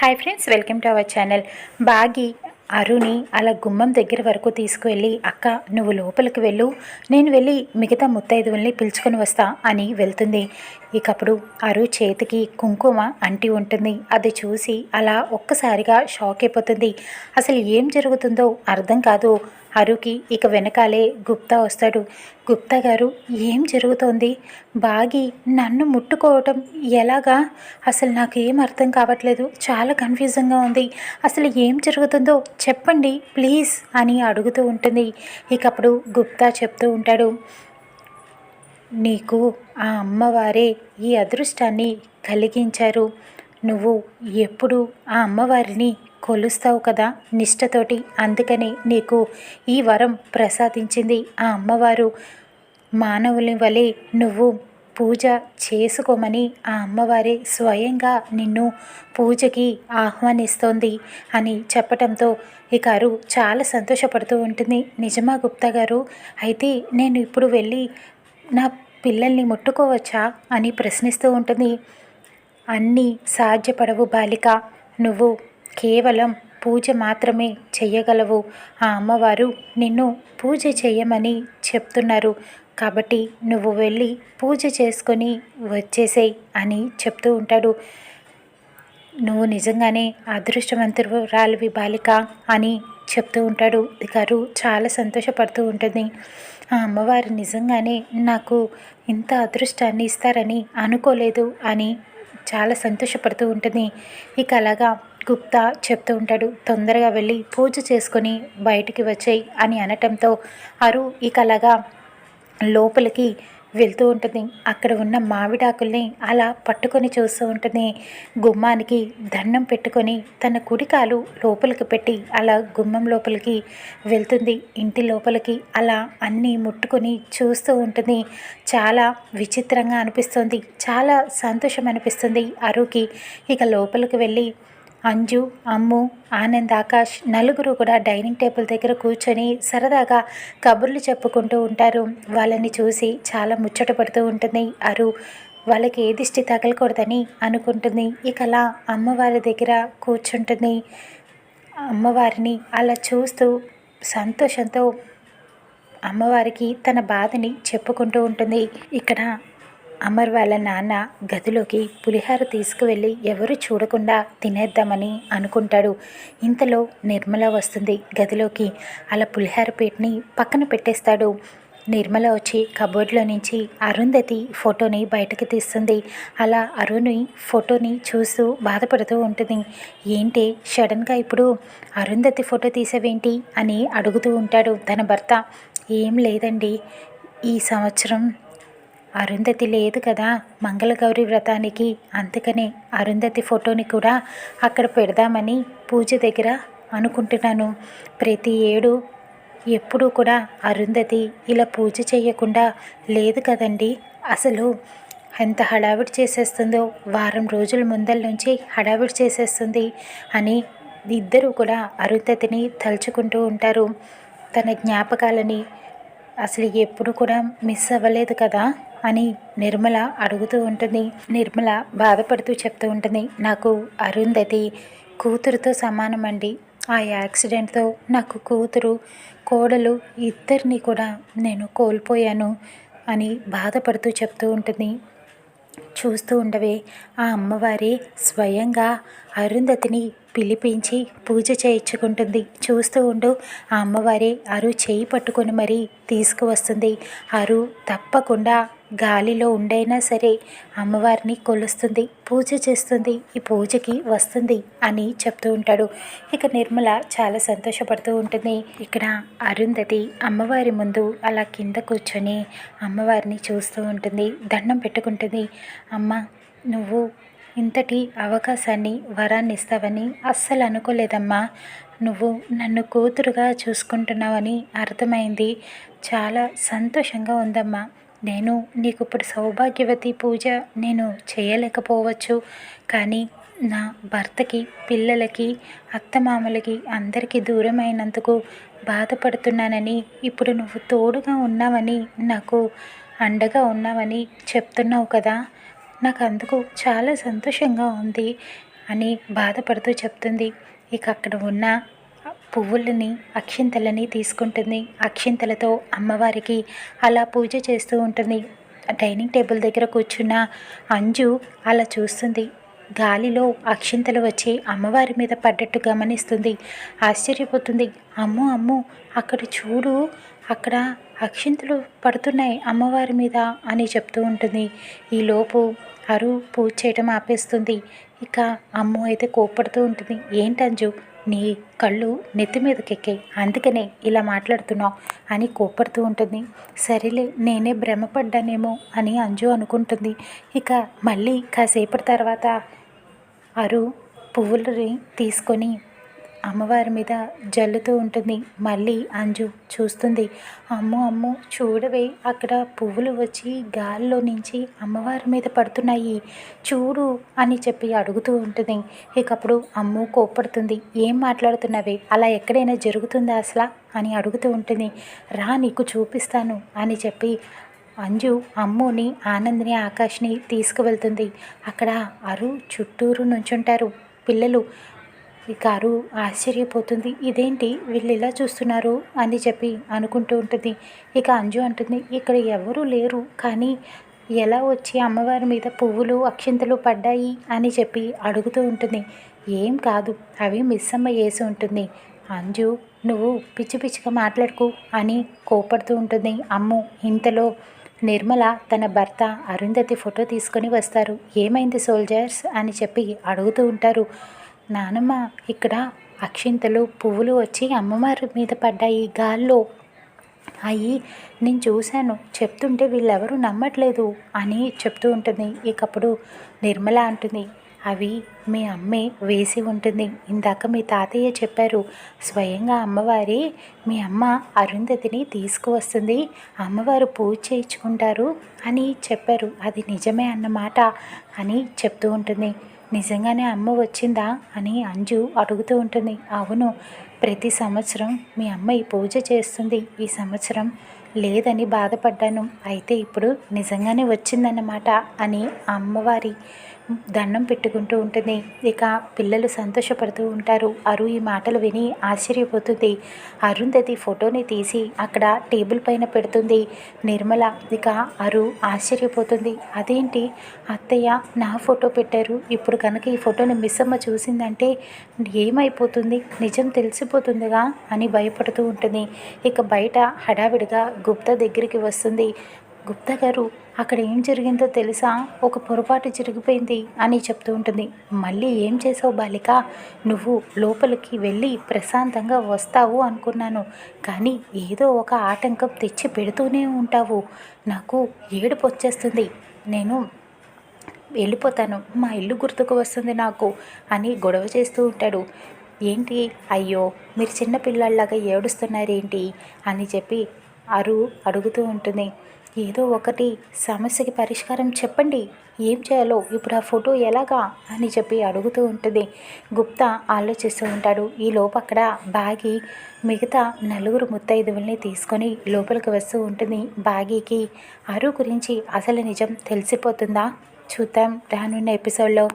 Hi friends welcome to our channel బాగి అరుని అలా గుమ్మం దగ్గర వరకు తీసుకువెళ్ళి అక్క నువ్వు లోపలికి వెళ్ళు. నేను వెళ్ళి మిగతా ముత్తైదువుల్ని పిలుచుకొని వస్తా అని వెళ్తుంది. ఇకప్పుడు అరు చేతికి కుంకుమ అంటి ఉంటుంది. అది చూసి అలా ఒక్కసారిగా షాక్ అయిపోతుంది. అసలు ఏం జరుగుతుందో అర్థం కాదు. అరుకి ఇక వెనకాలే గుప్తా వస్తాడు. గుప్తా గారు ఏం జరుగుతోంది? బాగి నన్ను ముట్టుకోవటం ఎలాగా? అసలు నాకు ఏం అర్థం కావట్లేదు. చాలా కన్ఫ్యూజన్గా ఉంది. అసలు ఏం జరుగుతుందో చెప్పండి ప్లీజ్ అని అడుగుతూ ఉంటుంది. ఇక అప్పుడు గుప్తా చెప్తూ ఉంటాడు. నీకు ఆ అమ్మవారే ఈ అదృష్టాన్ని కలిగించారు. నువ్వు ఎప్పుడు ఆ అమ్మవారిని కొలుస్తావు కదా నిష్టతోటి. అందుకనే నీకు ఈ వరం ప్రసాదించింది ఆ అమ్మవారు. మానవుని వలె నువ్వు పూజ చేసుకోమని ఆ అమ్మవారే స్వయంగా నిన్ను పూజకి ఆహ్వానిస్తోంది అని చెప్పటంతో ఇక అరు చాలా సంతోషపడుతూ ఉంటుంది. నిజమా గుప్తా గారు? అయితే నేను ఇప్పుడు వెళ్ళి నా పిల్లల్ని ముట్టుకోవచ్చా అని ప్రశ్నిస్తూ ఉంటుంది. అన్నీ సాధ్యపడవు బాలిక. నువ్వు కేవలం పూజ మాత్రమే చెయ్యగలవు. ఆ అమ్మవారు నిన్ను పూజ చేయమని చెప్తున్నారు. కాబట్టి నువ్వు వెళ్ళి పూజ చేసుకొని వచ్చేసేయి అని చెప్తూ ఉంటాడు. నువ్వు నిజంగానే అదృష్టవంతురాలివి బాలిక అని చెప్తూ ఉంటాడు. గారు చాలా సంతోషపడుతూ ఉంటుంది. ఆ అమ్మవారు నిజంగానే నాకు ఇంత అదృష్టాన్ని ఇస్తారని అనుకోలేదు అని చాలా సంతోషపడుతూ ఉంటుంది. ఇక అలాగా గుప్తా చెప్తూ ఉంటాడు తొందరగా వెళ్ళి పూజ చేసుకొని బయటికి వచ్చాయి అని అనటంతో అరు ఇక అలాగా లోపలికి వెళ్తూ ఉంటుంది. అక్కడ ఉన్న మామిడాకుల్ని అలా పట్టుకొని చూస్తూ ఉంటుంది. గుమ్మానికి దండం పెట్టుకొని తన కుడికాలు లోపలికి పెట్టి అలా గుమ్మం లోపలికి వెళ్తుంది. ఇంటి లోపలికి అలా అన్నీ ముట్టుకొని చూస్తూ ఉంటుంది. చాలా విచిత్రంగా అనిపిస్తుంది. చాలా సంతోషం అనిపిస్తుంది అరుకి. ఇక లోపలికి వెళ్ళి అంజు అమ్ము ఆనంద్ ఆకాష్ నలుగురు కూడా డైనింగ్ టేబుల్ దగ్గర కూర్చొని సరదాగా కబుర్లు చెప్పుకుంటూ ఉంటారు. వాళ్ళని చూసి చాలా ముచ్చట పడుతూ ఉంటుంది. అరు వాళ్ళకి ఏ దిష్టి తగలకూడదని అనుకుంటుంది. ఇక అలా అమ్మవారి దగ్గర కూర్చుంటుంది. అమ్మవారిని అలా చూస్తూ సంతోషంతో అమ్మవారికి తన బాధని చెప్పుకుంటూ ఉంటుంది. ఇక్కడ అమర్ వాళ్ళ నాన్న గదిలోకి పులిహార తీసుకువెళ్ళి ఎవరు చూడకుండా తినేద్దామని అనుకుంటాడు. ఇంతలో నిర్మల వస్తుంది గదిలోకి. అలా పులిహార పీటని పక్కన పెట్టేస్తాడు. నిర్మల వచ్చి కబోర్డ్లో నుంచి అరుంధతి ఫోటోని బయటకు తీస్తుంది. అలా అరుణి ఫోటోని చూస్తూ బాధపడుతూ ఉంటుంది. ఏంటి సడన్గా ఇప్పుడు అరుంధతి ఫోటో తీసేవేంటి అని అడుగుతూ ఉంటాడు తన భర్త. ఏం లేదండి. ఈ సంవత్సరం అరుంధతి లేదు కదా మంగళగౌరి వ్రతానికి. అందుకనే అరుంధతి ఫోటోని కూడా అక్కడ పెడదామని పూజ దగ్గర అనుకుంటున్నాను. ప్రతి ఏడు ఎప్పుడూ కూడా అరుంధతి ఇలా పూజ చేయకుండా లేదు కదండి. అసలు ఎంత హడావిడి చేసేస్తుందో వారం రోజుల ముందల నుంచి హడావిడి చేసేస్తుంది అని ఇద్దరూ కూడా అరుంధతిని తలుచుకుంటూ ఉంటారు. తన జ్ఞాపకాలని అసలు ఎప్పుడు కూడా మిస్ అవ్వలేదు కదా అని నిర్మల అడుగుతూ ఉంటుంది. నిర్మల బాధపడుతూ చెప్తూ ఉంటుంది. నాకు అరుంధతి కూతురుతో సమానం అండి. ఆ యాక్సిడెంట్తో నాకు కూతురు కోడలు ఇద్దరిని కూడా నేను కోల్పోయాను అని బాధపడుతూ చెప్తూ ఉంటుంది. చూస్తూ ఉండవే. ఆ అమ్మవారి స్వయంగా అరుంధతిని పిలిపించి పూజ చేయించుకుంటుంది. చూస్తూ ఉండు ఆ అమ్మవారి అరు చేయి పట్టుకొని మరీ తీసుకువస్తుంది. అరు తప్పకుండా గాలిలో ఉండైనా సరే అమ్మవారిని కొలుస్తుంది పూజ చేస్తుంది ఈ పూజకి వస్తుంది అని చెప్తూ ఉంటాడు. ఇక నిర్మల చాలా సంతోషపడుతూ ఉంటుంది. ఇక్కడ అరుంధతి అమ్మవారి ముందు అలా కింద కూర్చొని అమ్మవారిని చూస్తూ ఉంటుంది దండం పెట్టుకుంటుంది. అమ్మ నువ్వు ఇంతటి అవకాశాన్ని వరాన్ని ఇస్తావని అస్సలు అనుకోలేదమ్మా. నువ్వు నన్ను కూతురుగా చూసుకుంటున్నావని అర్థమైంది. చాలా సంతోషంగా ఉందమ్మా. నేను నీకు ఇప్పుడు సౌభాగ్యవతి పూజ నేను చేయలేకపోవచ్చు. కానీ నా భర్తకి పిల్లలకి అత్తమామలకి అందరికీ దూరమైనందుకు బాధపడుతున్నానని ఇప్పుడు నువ్వు తోడుగా ఉన్నావని నాకు అండగా ఉన్నావని చెప్తున్నావు కదా. నాకు అందుకు చాలా సంతోషంగా ఉంది అని బాధపడుతూ చెప్తుంది. ఇక అక్కడ ఉన్న పువ్వులని అక్షింతలని తీసుకుంటుంది. అక్షింతలతో అమ్మవారికి అలా పూజ చేస్తూ ఉంటుంది. డైనింగ్ టేబుల్ దగ్గర కూర్చున్న అంజు అలా చూస్తుంది. గాలిలో అక్షింతలు వచ్చి అమ్మవారి మీద పడ్డట్టు గమనిస్తుంది. ఆశ్చర్యపోతుంది. అమ్మో అమ్మో అక్కడ చూడు అక్కడ అక్షింతలు పడుతున్నాయి అమ్మవారి మీద అని చెప్తూ ఉంటుంది. ఈలోపు అరు పూజ చేయటం ఆపేస్తుంది. ఇక అమ్మో అయితే కోపడుతూ ఉంటుంది. ఏంటంజు నీ కళ్ళు నెత్తి మీదకెక్కాయి. అందుకనే ఇలా మాట్లాడుతున్నావు అని కోపడుతూ ఉంటుంది. సరేలే నేనే భ్రమపడ్డానేమో అని అంజు అనుకుంటుంది. ఇక మళ్ళీ కాసేపటి తర్వాత అరు పువ్వులని తీసుకొని అమ్మవారి మీద జల్లుతూ ఉంటుంది. మళ్ళీ అంజు చూస్తుంది. అమ్మో అమ్మో చూడవే అక్కడ పువ్వులు వచ్చి గాలిలో నుంచి అమ్మవారి మీద పడుతున్నాయి. చూడు అని చెప్పి అడుగుతూ ఉంటుంది. ఇకప్పుడు అమ్ము కోప్పడుతుంది. ఏం మాట్లాడుతున్నావే? అలా ఎక్కడైనా జరుగుతుందా అసలు? అని అడుగుతూ ఉంటుంది. రా నీకు చూపిస్తాను అని చెప్పి అంజు అమ్ముని ఆనందిని ఆకాష్ని తీసుకువెళ్తుంది. అక్కడ అరు చుట్టూరు నుంచుంటారు పిల్లలు. ఈ కారు ఆశ్చర్యపోతుంది. ఇదేంటి? వీళ్ళు ఇలా చూస్తున్నారు? అని చెప్పి అనుకుంటూ ఉంటుంది. ఇక అంజు అంటుంది ఇక్కడ ఎవరూ లేరు కానీ ఎలా వచ్చి అమ్మవారి మీద పువ్వులు అక్షింతలు పడ్డాయి? అని చెప్పి అడుగుతూ ఉంటుంది. ఏం కాదు అవి మిస్ అమ్మ వేసి ఉంటుంది. అంజు నువ్వు పిచ్చి పిచ్చిగా మాట్లాడుకు అని కోపడుతూ ఉంటుంది. అమ్ము ఇంతలో నిర్మల తన భర్త అరుంధతి ఫోటో తీసుకొని వస్తారు. ఏమైంది సోల్జర్స్? అని చెప్పి అడుగుతూ ఉంటారు. నానమ్మ ఇక్కడ అక్షింతలు పువ్వులు వచ్చి అమ్మవారి మీద పడ్డాయి. గాల్లో అయ్యి నేను చూశాను. చెప్తుంటే వీళ్ళెవరూ నమ్మట్లేదు అని చెప్తూ ఉంటుంది. ఇకప్పుడు నిర్మల అంటుంది అవి మీ అమ్మే వేసి ఉంటుంది. ఇందాక మీ తాతయ్య చెప్పారు స్వయంగా అమ్మవారి మీ అమ్మ అరుంధతిని తీసుకువస్తుంది. అమ్మవారు పూజ చేయించుకుంటారు అని చెప్పారు. అది నిజమే అన్నమాట అని చెప్తూ ఉంటుంది. నిజంగానే అమ్మ వచ్చిందా అని అంజు అడుగుతూ ఉంటుంది. అవును ప్రతి సంవత్సరం మీ అమ్మ ఈ పూజ చేస్తుంది. ఈ సంవత్సరం లేదని బాధపడ్డాను. అయితే ఇప్పుడు నిజంగానే వచ్చిందన్నమాట అని అమ్మవారి దండం పెట్టుకుంటూ ఉంటుంది. ఇక పిల్లలు సంతోషపడుతూ ఉంటారు. అరు ఈ మాటలు విని ఆశ్చర్యపోతుంది. అరుంధతి ఫోటోని తీసి అక్కడ టేబుల్ పైన పెడుతుంది. నిర్మల ఇక అరు ఆశ్చర్యపోతుంది. అదేంటి? అత్తయ్య నా ఫోటో పెట్టారు. ఇప్పుడు కనుక ఈ ఫోటోని మిస్సమ్మ చూసిందంటే ఏమైపోతుంది? నిజం తెలిసిపోతుందిగా అని భయపడుతూ ఉంటుంది. ఇక బయట హడావిడిగా గుప్త దగ్గరికి వస్తుంది. గుప్తా గారు అక్కడ ఏం జరిగిందో తెలుసా? ఒక పొరపాటు జరిగిపోయింది అని చెప్తూ ఉంటుంది. మళ్ళీ ఏం చేసావు బాలిక? నువ్వు లోపలికి వెళ్ళి ప్రశాంతంగా వస్తావు అనుకున్నాను. కానీ ఏదో ఒక ఆటంకం తెచ్చి పెడుతూనే ఉంటావు. నాకు ఏడుపు వచ్చేస్తుంది. నేను వెళ్ళిపోతాను. మా ఇల్లు గుర్తుకు వస్తుంది నాకు అని గొడవ చేస్తూ ఉంటాడు. ఏంటి? అయ్యో మీరు చిన్నపిల్లల్లాగా ఏడుస్తున్నారేంటి? అని చెప్పి అరు అడుగుతూ ఉంటుంది. ఏదో ఒకటి సమస్యకి పరిష్కారం చెప్పండి. ఏం చేయాలో? ఇప్పుడు ఆ ఫోటో ఎలాగా? అని చెప్పి అడుగుతూ ఉంటుంది. గుప్తా ఆలోచిస్తూ ఉంటాడు. ఈ లోపు అక్కడ బాగి మిగతా నలుగురు ముత్తైదువుల్ని తీసుకొని లోపలికి వస్తూ ఉంటుంది. బాగీకి అరు గురించి అసలు నిజం తెలిసిపోతుందా? చూద్దాం రానున్న ఎపిసోడ్లో.